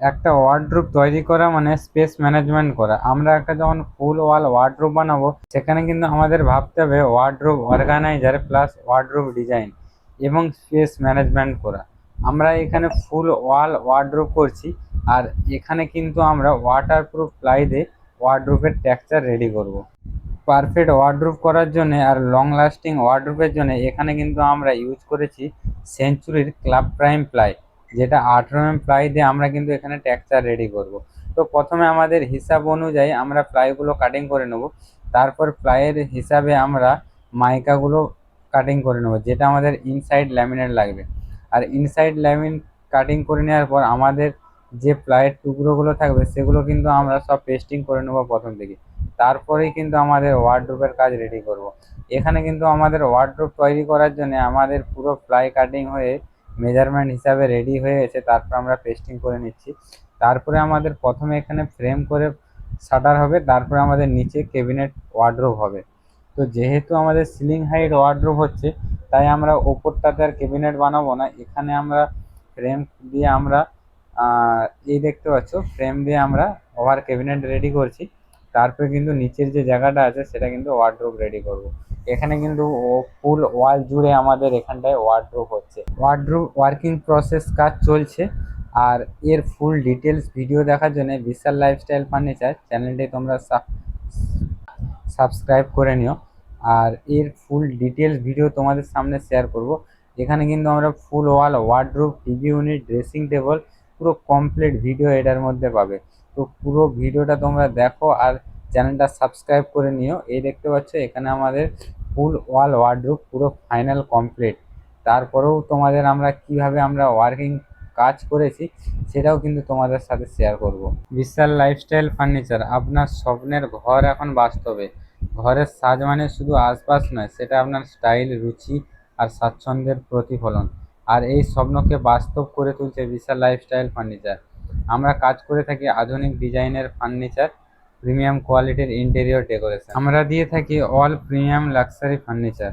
একটা ওয়ার্ড্রোব তৈরি করা মানে স্পেস ম্যানেজমেন্ট করা। আমরা একটা যখন ফুল ওয়াল ওয়ার্ড্রোব বানাবো, সেখানে কিন্তু আমাদের ভাবতে হবে wardrobe organiser plus wardrobe design এবং স্পেস ম্যানেজমেন্ট করা। আমরা এখানে ফুল ওয়াল ওয়ার্ড্রোব করছি, আর এখানে কিন্তু আমরা ওয়াটারপ্রুফ প্লাই দিয়ে ওয়ার্ড্রোবের টেক্সচার রেডি করব। পারফেক্ট ওয়ার্ড্রোব করার জন্য আর লং লাস্টিং ওয়ার্ড্রোবের জন্য এখানে কিন্তু আমরা ইউজ করেছি সেঞ্চুরির ক্লাব প্রাইম প্লাই যেটা আঠেরো এম প্লাই দিয়ে আমরা কিন্তু এখানে টেক্সচার রেডি করব। তো প্রথমে আমাদের হিসাব অনুযায়ী আমরা প্লাইগুলো কাটিং করে নেব। তারপর প্লাইয়ের হিসাবে আমরা মাইকাগুলো কাটিং করে নেব, যেটা আমাদের ইনসাইড ল্যামিনেট লাগবে। আর ইনসাইড ল্যামিন কাটিং করে নেওয়ার পর আমাদের যে প্লাইয়ের টুকরোগুলো থাকবে, সেগুলো কিন্তু আমরা সব পেস্টিং করে নেব প্রথম থেকে তারপরেই কিন্তু আমাদের ওয়ার্ড্রোবের কাজ রেডি করব। এখানে কিন্তু আমাদের ওয়ার্ড্রোব তৈরি করার জন্য আমাদের পুরো প্লাই কাটিং হয়ে মেজারমেন্ট হিসাবে রেডি হয়ে গেছে, তারপর আমরা পেস্টিং করে নিচ্ছি। তারপরে আমাদের প্রথমে এখানে ফ্রেম করে শাটার হবে, তারপরে আমাদের নিচে কেবিনেট ওয়ার্ড্রোব হবে। তো যেহেতু আমাদের সিলিং হাইট ওয়ার্ড্রোব হচ্ছে, তাই আমরা ওপরটাতে আর কেবিনেট বানাবো না। এখানে আমরা ফ্রেম দিয়ে আমরা এই দেখতে পাচ্ছ ফ্রেম দিয়ে আমরা ওভার ক্যাবিনেট রেডি করছি। তারপরে কিন্তু নিচের যে জায়গাটা আছে, সেটা কিন্তু ওয়ার্ড্রোব রেডি করব। এখানে কিন্তু ফুল ওয়াল জুড়ে আমাদের এখানটায় ওয়ার্ড্রোব হচ্ছে। ওয়ার্ড্রোব ওয়ার্কিং প্রসেস কাজ চলছে। আর এর ফুল ডিটেলস ভিডিও দেখার জন্য বিশাল লাইফস্টাইল ফার্নিচার চ্যানেলটি তোমরা সাবস্ক্রাইব করে নিও। আর এর ফুল ডিটেলস ভিডিও তোমাদের সামনে শেয়ার করব। এখানে কিন্তু আমরা full wall wardrobe TV unit dressing table পুরো কমপ্লিট ভিডিও এটার মধ্যে পাবে। তো পুরো ভিডিওটা তোমরা দেখো আর চ্যানেলটা সাবস্ক্রাইব করে নিও। এই দেখতে পাচ্ছ, এখানে আমাদের ফুল ওয়াল ওয়ার্ড্রোব পুরো ফাইনাল কমপ্লিট তারপরেও তোমাদের আমরা কীভাবে আমরা ওয়ার্কিং কাজ করেছি, সেটাও কিন্তু তোমাদের সাথে শেয়ার করব। বিশাল লাইফস্টাইল ফার্নিচার আপনার স্বপ্নের ঘর এখন বাস্তবে। ঘরের সাজ মানে শুধু আশপাশ নয়, সেটা আপনার স্টাইল রুচি আর স্বাচ্ছন্দ্যের প্রতিফলন। আর এই স্বপ্নকে বাস্তব করে তুলছে বিশাল লাইফস্টাইল ফার্নিচার আমরা কাজ করে থাকি আধুনিক ডিজাইনের ফার্নিচার, প্রিমিয়াম কোয়ালিটির ইন্টেরিয়র ডেকোরেশন। আমরা দিয়ে থাকি অল প্রিমিয়াম লাক্সারি ফার্নিচার।